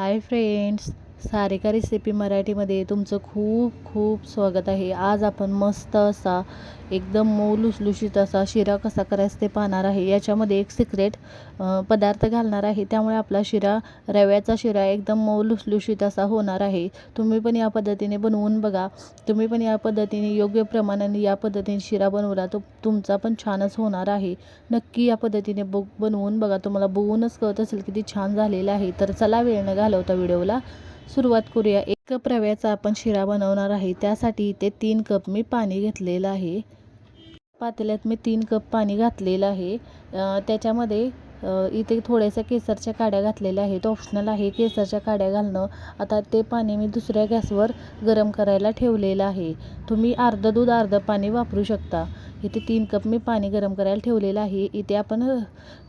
Hi friends Sarika recipe मराठीमध्ये तुमचं खूप खूप स्वागत आहे. आज आपण मस्त असा एकदम मऊ लुसलुशीत असा शिरा कसा करायचा ते पाहणार आहे. याच्यामध्ये एक सिक्रेट पदार्थ घालणार आहे. त्यामुळे आपला शिरा रव्याचा शिरा एकदम मऊ लुसलुशीत असा होणार आहे. तुम्ही पण या पद्धतीने बनवून बघा. तुम्ही पण या पद्धतीने योग्य प्रमाणाने या पद्धतीने शिरा बनवला तो तुमचा पण छानच होणार आहे. नक्की या पद्धतीने बघ बनवून बघा. तुम्हाला बघूनच कळत असेल किती छान झालेलं आहे. तर चला वेळ न घालवता व्हिडिओला सुरुवात करूया. एक कप रव्याचा आपण शिरा बनवणार आहे. त्यासाठी इथे तीन कप मी पाणी घेतलेलं आहे. पातेल्यात मी तीन कप पाणी घातलेलं आहे. त्याच्यामध्ये इथे थोड्याशा केसरच्या काड्या घातलेल्या आहेत. ऑप्शनल आहे केसरच्या काड्या घालणं. आता ते पाणी मी दुसऱ्या गॅसवर गरम करायला ठेवलेलं आहे. तुम्ही अर्धं दूध अर्धं पाणी वापरू शकता. इथे तीन कप मी पाणी गरम करायला ठेवलेलं आहे. इथे आपण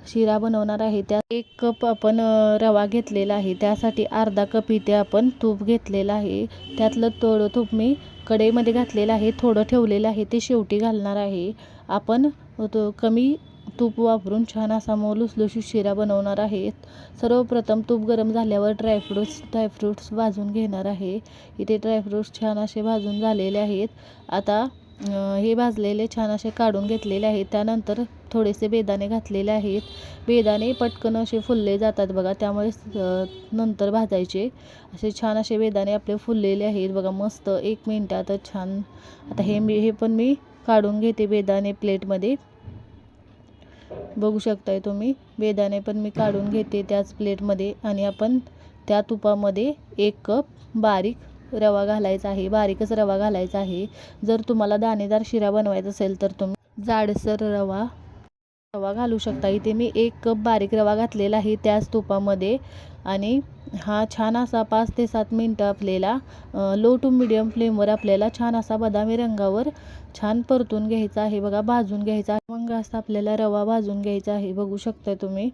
शिरा बनवणार आहे. त्या एक कप आपण रवा घेतलेला आहे. त्यासाठी अर्धा कप इथे आपण तूप घेतलेलं आहे. त्यातलं थोडं तूप मी कढईमध्ये घातलेलं आहे. थोडं ठेवलेलं आहे. ते शेवटी घालणार आहे. आपण तो कमी तूप वापरून छान असा मऊ लुसलुशीत शिरा बनवणार आहेत सर्वप्रथम तूप गरम झाल्यावर ड्रायफ्रूट्स ड्रायफ्रूट्स भाजून घेणार आहे. इथे ड्रायफ्रूट्स छान असे भाजून झालेले आहेत. आता हे भाजलेले छान असे काढून घेतलेले आहेत. त्यानंतर थोडेसे बेदाणे घातलेले आहेत. बेदाणे पटकन असे फुलले जातात बघा. त्यामुळे नंतर भाजायचे. असे छान असे बेदाणे आपले फुललेले आहेत बघा. मस्त एक मिनटात छान. आता हे मी हे पण मी काढून घेते बेदाणे प्लेटमध्ये. बघू शकताय तुम्ही. बेदाणे पण मी काढून घेते त्याच प्लेटमध्ये. आणि आपण त्या तुपामध्ये एक कप बारीक रवा घालायचा आहे बारीकच रवा घालायचा आहे. जर तुम्हाला दाणेदार शिरा बनवायचा असेल तर तुम्ही जाडसर रवा रवा घालू शकता. इथे मी एक कप बारीक रवा घातलेला आहे त्याच तुपामध्ये आणि हा छान असा पाच ते सात मिनटं आपल्याला लो टू मिडियम फ्लेमवर आपल्याला छान असा बदामी रंगावर छान परतून घ्यायचा आहे. बघा भाजून घ्यायचा मग असा आपल्याला रवा भाजून घ्यायचा आहे. बघू शकता तुम्ही.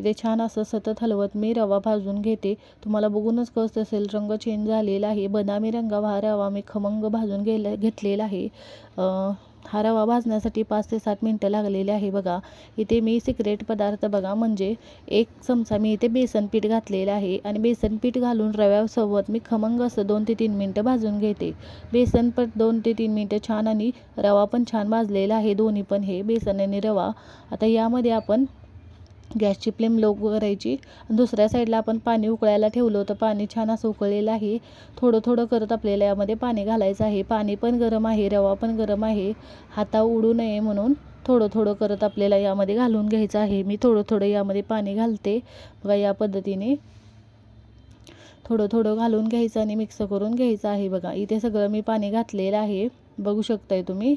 इथे छान असं सतत हलवत मी रवा भाजून घेते. तुम्हाला बघूनच कळत असेल रंग चेंज झालेला आहे. बदामी रंगावा हा रवा मी खमंग भाजून गेला घेतलेला आहे. हा रवा भाजण्यासाठी पाच ते सात मिनटं लागलेले आहे बघा. इथे मी सिक्रेट पदार्थ बघा म्हणजे एक चमचा मी इथे बेसन पीठ घातलेलं आहे आणि बेसन पीठ घालून रव्यासोबत मी खमंग असं दोन ते तीन मिनटं भाजून घेते. बेसन पण दोन ते तीन मिनटं छान आणि रवा पण छान भाजलेला आहे दोन्ही पण हे बेसन आणि रवा. आता यामध्ये आपण गॅसची फ्लेम लो करायची. दुसऱ्या साईडला आपण पाणी उकळायला ठेवलं होतं. पाणी छान असं उकळलेलं आहे. थोडं थोडं करत आपल्याला यामध्ये पाणी घालायचं आहे. पाणी पण गरम आहे. रवा पण गरम आहे. हाता उडू नये म्हणून थोडं थोडं करत आपल्याला यामध्ये घालून घ्यायचं आहे. मी थोडं थोडं यामध्ये पाणी घालते. बघा या पद्धतीने थोडं थोडं घालून घ्यायचं आणि मिक्स करून घ्यायचं आहे. बघा इथे सगळं मी पाणी घातलेलं आहे. बघू शकताय तुम्ही?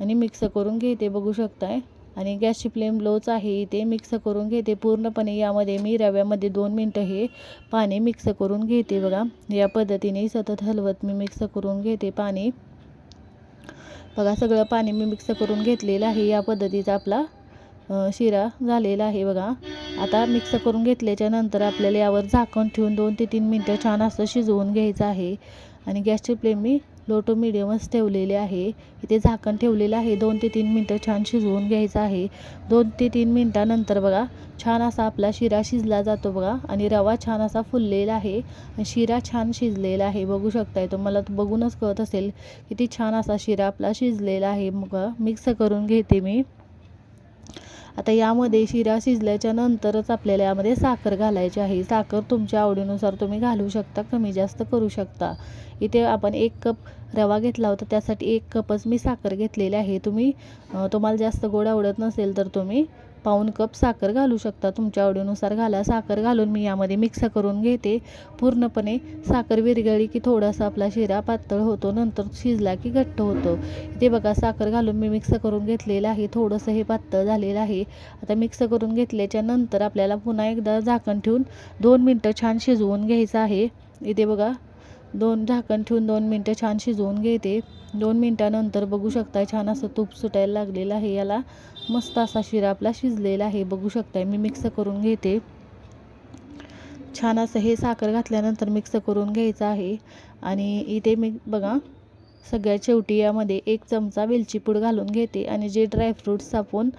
आणि मिक्स करून घेते. बघू शकताय? आणि गॅसची फ्लेम लोच आहे इथे मिक्स करून घेते. पूर्णपणे यामध्ये मी रव्यामध्ये दोन मिनटं हे पाणी मिक्स करून घेते बघा. या पद्धतीने सतत हलवत मी मिक्स करून घेते पाणी. बघा सगळं पाणी मी मिक्स करून घेतलेलं आहे. या पद्धतीचा आपला शिरा झालेला आहे बघा. आता मिक्स करून घेतल्याच्या नंतर आपल्याला यावर झाकण ठेवून दोन ते तीन मिनटं छान असं शिजवून घ्यायचं आहे. आणि गॅसची फ्लेम मी लो टू मिडियमच ठेवलेले आहे. इथे झाकण ठेवलेलं आहे. दोन ते तीन मिनटं छान शिजवून घ्यायचं आहे. दोन ते तीन मिनटानंतर बघा छान असा आपला शिरा शिजला जातो बघा आणि रवा छान असा फुललेला आहे शिरा छान शिजलेला आहे. बघू शकताय तुम्हाला बघूनच कळत असेल किती छान असा शिरा आपला शिजलेला आहे. मग मिक्स करून घेते मी. आता यामध्ये शिरा शिजल्याच्या नंतरच आपल्याला यामध्ये साखर घालायची आहे. साखर तुमच्या आवडीनुसार तुम्ही घालू शकता कमी जास्त करू शकता. इथे आपण एक कप रवा घेतला होता त्यासाठी एक कपच मी साखर घेतलेली आहे. तुम्ही तुम्हाला जास्त गोड आवडत नसेल तर तुम्ही पाऊन कप साखर घालू शकता. तुमच्या आवडीनुसार घाला. साखर घालून मी यामध्ये मिक्स करून घेते. पूर्णपणे साखर विरघळली की थोडासा आपला शिरा पातळ होतो नंतर शिजला की घट्ट होतो. इथे बघा साखर घालून मी मिक्स करून घेतलेलं आहे. थोडंसं हे पातळ झालेलं आहे. आता मिक्स करून घेतल्याच्या नंतर आपल्याला पुन्हा एकदा झाकण ठेवून दोन मिनटं छान शिजवून घ्यायचं आहे. इथे बघा दोन झाकण ठेवून दोन मिनटं छान शिजवून घेते. दोन मिनटानंतर बघू शकताय छान असं तूप सुटायला लागलेलं आहे. याला मस्त असा शिरा आपला शिजलेला आहे. बघू शकताय मी मिक्स करून घेते. छान असं हे साखर घातल्यानंतर मिक्स करून घ्यायचं आहे. आणि इथे मी बघा सगळ्या शेवटी यामध्ये एक चमचा वेलची पूड घालून घेते. आणि जे ड्रायफ्रूट्स आपण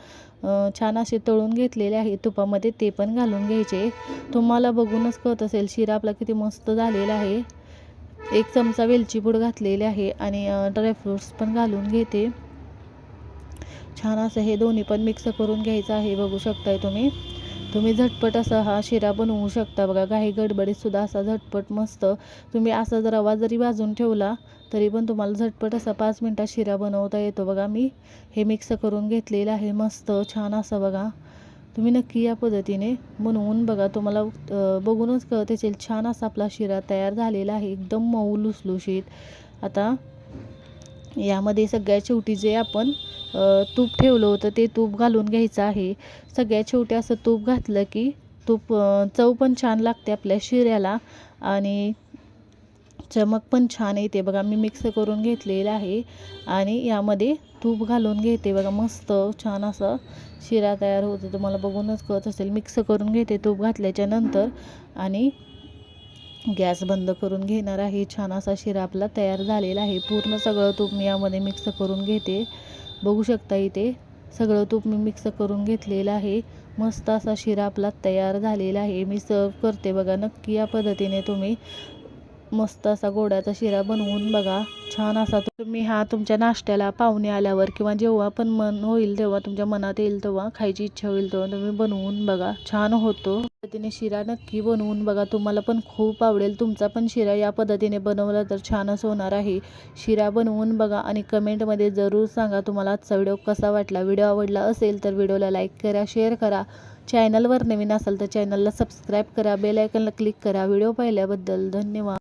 छान असे तळून घेतलेले आहे तुपामध्ये ते पण घालून घ्यायचे. तुम्हाला बघूनच कळत असेल शिरा आपला किती मस्त झालेला आहे. एक चमचा वेलची पूड घातलेली आहे आणि ड्रायफ्रूट्स पण घालून घेते. छान असं हे दोन्ही पण मिक्स करून घ्यायचं आहे बघू शकताय तुम्ही. तुम्ही झटपट असा हा शिरा बनवू शकता. बघा काही गडबडीतसुद्धा असा झटपट मस्त. तुम्ही असा जर रवा जरी वाजून ठेवला तरी पण तुम्हाला झटपट असा पाच मिनटात शिरा बनवता येतो. बघा मी हे मिक्स करून घेतलेलं आहे. मस्त छान असं बघा. तुम्ही नक्की या पद्धतीने बनवून बघा. तुम्हाला बघूनच कळत असेल छान असा आपला शिरा तयार झालेला आहे. एकदम मऊ लुसलुशीत. आता यामध्ये सगळ्यात शेवटी जे आपण तूप ठेवलं होतं ते तूप घालून घ्यायचं आहे. सगळ्यात शेवटी असं तूप घातलं की तूप चव पण छान लागते आपल्या शिऱ्याला. आणि चमक पण छान येते. बघा मी मिक्स करून घेतलेलं आहे. आणि यामध्ये तूप घालून घेते. बघा मस्त छान असं शिरा तयार होतो. तुम्हाला बघूनच कळत असेल. मिक्स करून घेते तूप घातल्याच्या नंतर. आणि गॅस बंद करून घेणार आहे. छान असा शिरा आपला तयार झालेला आहे. पूर्ण सगळं तूप मी यामध्ये मिक्स करून घेते. बघू शकता इथे सगळं तूप मी मिक्स करून घेतलेलं आहे. मस्त असा शिरा आपला तयार झालेला आहे. मी सर्व करते. बघा नक्की या पद्धतीने तुम्ही मस्त असा गोड्याचा शिरा बनवून बघा. छान असा तुम्ही हा तुमच्या नाश्त्याला पाहुणे आल्यावर किंवा जेव्हा पण मन होईल तेव्हा तुमच्या मनात येईल तेव्हा खायची इच्छा होईल तेव्हा तुम्ही बनवून बघा. छान होतो. पद्धतीने शिरा नक्की बनवून बघा. तुम्हाला पण खूप आवडेल. तुमचा पण शिरा या पद्धतीने बनवला तर छानच होणार आहे. शिरा बनवून बघा आणि कमेंटमध्ये जरूर सांगा तुम्हाला आजचा व्हिडिओ कसा वाटला. व्हिडिओ आवडला असेल तर व्हिडिओला लाईक करा शेअर करा. चॅनलवर नवीन असाल तर चॅनलला सबस्क्राईब करा. बेल आयकनला क्लिक करा. व्हिडिओ पाहिल्याबद्दल धन्यवाद.